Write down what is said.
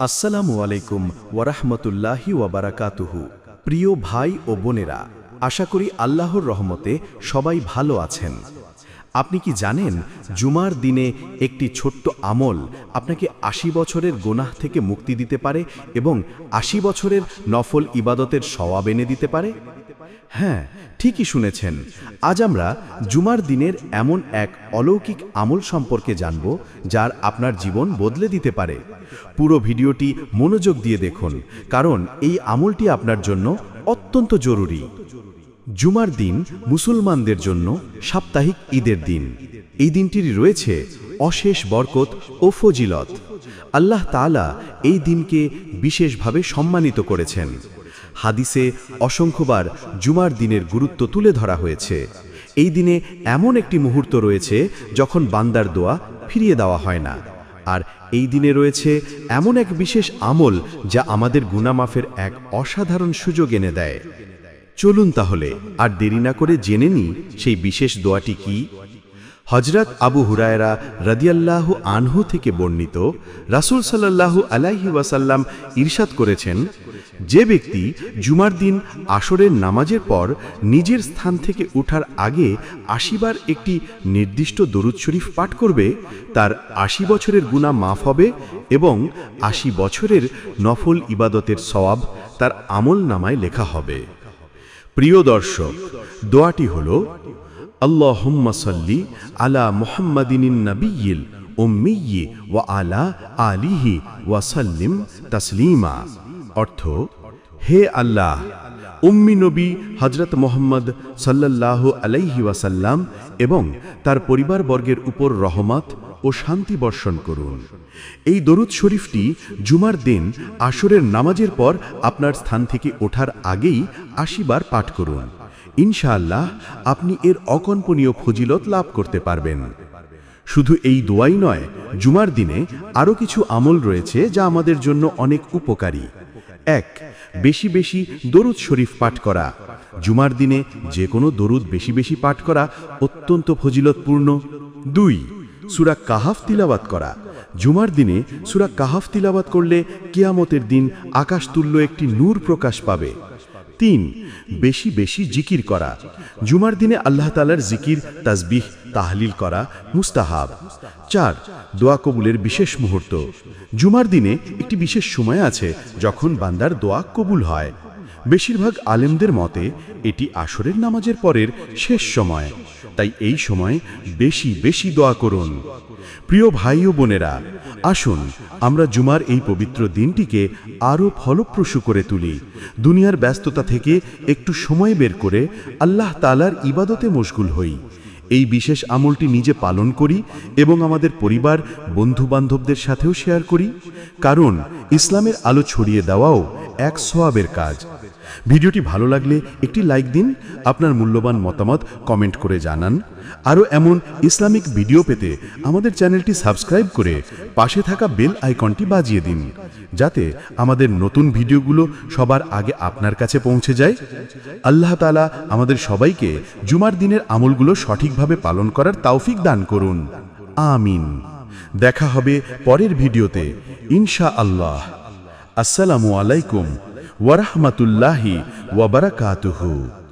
আসসালামু আলাইকুম ওয়ারাহমতুল্লাহি ওয়াবারাকাতুহু। প্রিয় ভাই ও বোনেরা, আশা করি আল্লাহর রহমতে সবাই ভালো আছেন। আপনি কি জানেন, জুমার দিনে একটি ছোট্ট আমল আপনাকে আশি বছরের গোনাহ থেকে মুক্তি দিতে পারে এবং আশি বছরের নফল ইবাদতের সওয়াব এনে দিতে পারে? হ্যাঁ ঠিকই শুনেছেন। আজ আমরা জুমার দিনের এমন এক অলৌকিক আমল সম্পর্কে জানব, যার আপনার জীবন বদলে দিতে পারে। পুরো ভিডিওটি মনোযোগ দিয়ে দেখুন, কারণ এই আমলটি আপনার জন্য অত্যন্ত জরুরি। জুমার দিন মুসলমানদের জন্য সাপ্তাহিক ঈদের দিন। এই দিনটির রয়েছে অশেষ বরকত ও ফজিলত। আল্লাহ তাআলা এই দিনকে বিশেষভাবে সম্মানিত করেছেন। হাদিসে অসংখ্যবার জুমার দিনের গুরুত্ব তুলে ধরা হয়েছে। এই দিনে এমন একটি মুহূর্ত রয়েছে যখন বান্দার দোয়া ফিরিয়ে দেওয়া হয় না। আর এই দিনে রয়েছে এমন এক বিশেষ আমল যা আমাদের গুনামাফের এক অসাধারণ সুযোগ এনে দেয়। চলুন তাহলে, আর দেরি না করে জেনে নিই সেই বিশেষ দোয়াটি কি? হজরত আবু হুরায়রা রদিয়াল্লাহু আনহু থেকে বর্ণিত রাসূল সাল্লাল্লাহু আলাইহি ওয়াসাল্লাম ইরশাদ করেছেন যে ব্যক্তি জুমার দিন আসরের নামাজের পর নিজের স্থান থেকে ওঠার আগে আশিবার একটি নির্দিষ্ট দরুদ শরীফ পাঠ করবে, তার আশি বছরের গুণা মাফ হবে এবং আশি বছরের নফল ইবাদতের সওয়াব তার আমল নামায় লেখা হবে। প্রিয় দর্শক, দোয়াটি হল, আল্লাহুম্মা সাল্লি আলা মুহাম্মাদিনিন নাবিয়্যিল উম্মিয়্যি ওয়া আলা আলিহি ওয়া সাল্লিম তাসলিমা। অর্থ, হে আল্লাহ, উম্মি নবী হজরত মোহাম্মদ সাল্লাল্লাহু আলাইহি ওয়াসাল্লাম এবং তার পরিবারবর্গের উপর রহমত ও শান্তি বর্ষণ করুন। এই দরুদ শরীফটি জুমার দিন আসরের নামাজের পর আপনার স্থান থেকে ওঠার আগেই আশিবার পাঠ করুন। ইনশাআল্লাহ আপনি এর অকল্পনীয় ফজিলত লাভ করতে পারবেন। শুধু এই দোয়াই নয়, জুমার দিনে আরও কিছু আমল রয়েছে যা আমাদের জন্য অনেক উপকারী। এক, বেশি বেশি দরুদ শরীফ পাঠ করা। জুমার দিনে যে কোনো দরুদ বেশি বেশি পাঠ করা অত্যন্ত ফজিলতপূর্ণ। দুই, সুরা কাহাফ তিলাবাত করা। জুমার দিনে সুরা কাহাফ তিলাবাত করলে কিয়ামতের দিন আকাশ তুল্য একটি নূর প্রকাশ পাবে। তিন, বেশি বেশি জিকির করা। জুমার দিনে আল্লাহ তালার জিকির তাজবিহ তাহলিল করা মুস্তাহাব। চার, দোয়া কবুলের বিশেষ মুহূর্ত। জুমার দিনে একটি বিশেষ সময় আছে যখন বান্দার দোয়া কবুল হয়। বেশিরভাগ আলেমদের মতে এটি আসরের নামাজের পরের শেষ সময়। তাই এই সময় বেশি বেশি দোয়া করুন। প্রিয় ভাই ও বোনেরা, আসুন আমরা জুমার এই পবিত্র দিনটিকে আরও ফলপ্রসূ করে তুলি। দুনিয়ার ব্যস্ততা থেকে একটু সময় বের করে আল্লাহ তালার ইবাদতে মশগুল হই। এই বিশেষ আমলটি নিজে পালন করি এবং আমাদের পরিবার বন্ধু বান্ধবদের সাথেও শেয়ার করি। কারণ ইসলামের আলো ছড়িয়ে দেওয়াও এক সোয়াবের কাজ। ভিডিওটি ভালো লাগলে একটি লাইক দিন, আপনার মূল্যবান মতামত কমেন্ট করে জানান। আরও এমন ইসলামিক ভিডিও পেতে আমাদের চ্যানেলটি সাবস্ক্রাইব করে পাশে থাকা বেল আইকনটি বাজিয়ে দিন, যাতে আমাদের নতুন ভিডিওগুলো সবার আগে আপনার কাছে পৌঁছে যায়। আল্লাহ তালা আমাদের সবাইকে জুমার দিনের আমলগুলো সঠিকভাবে পালন করার তাওফিক দান করুন। আমিন। দেখা হবে পরের ভিডিওতে। ইনশা আল্লাহ আসসালামু আলাইকুম ওয়ারহমতুল্লাহি ওয়াবারাকাতুহু